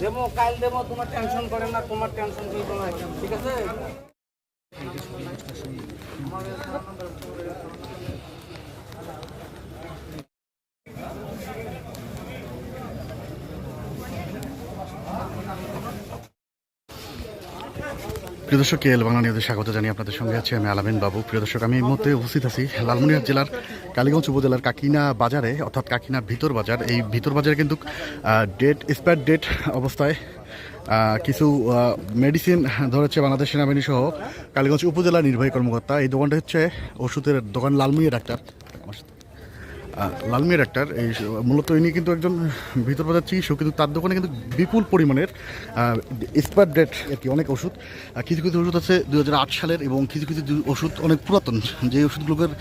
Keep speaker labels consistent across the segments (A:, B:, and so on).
A: দেবো কাল দেবো তোমার টেনশন করে না তোমার টেনশন করব না ঠিক আছে?
B: প্রিয় দর্শক কেএল বাংলা নিউজে স্বাগত জানিয়ে আপনাদের সঙ্গে আছি আমি আলামিন বাবু। প্রিয় দর্শক, আমি এই মুহূর্তে উপস্থিত আছি লালমনিরহাট জেলার কালীগঞ্জ উপজেলার কাকিনা বাজারে, অর্থাৎ কাকিনা ভিতর বাজার। এই ভিতর বাজারে কিন্তু ডেট এক্সপায়ার ডেট অবস্থায় কিছু মেডিসিন ধরেছে বাংলাদেশ সেনাবাহিনী সহ কালীগঞ্জ উপজেলা নির্বাহী কর্মকর্তা। এই দোকানটা হচ্ছে ওষুধের দোকান লালমিয়া ডাক্তার সাথে। ডাক্তার, এই মূলত ইনি কিন্তু একজন ভিতর বাজার চিকিৎসক, কিন্তু তার দোকানে কিন্তু বিপুল পরিমাণের এক্সপায়ার ডেট আর কি অনেক ওষুধ কিছু কিছু ওষুধ আছে দু হাজার আট সালের এবং কিছু কিছু ওষুধ অনেক পুরাতন, যে ওষুধগুলোর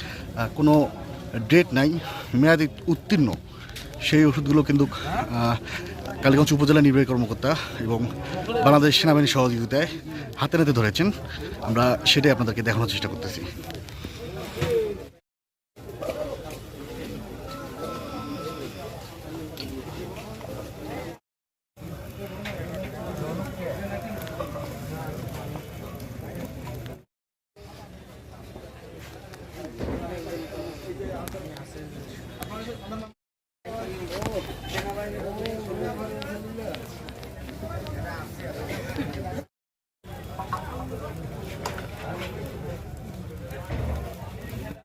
B: কোনো ডেট নাই, মেয়াদি উত্তীর্ণ, সেই ওষুধগুলো কিন্তু কালীগঞ্জ উপজেলা নির্বাহী কর্মকর্তা এবং বাংলাদেশ সেনাবাহিনীর সহযোগিতায় হাতে নাতে ধরেছেন আমরা সেটাই আপনাদেরকে দেখানোর চেষ্টা করতেছি আছে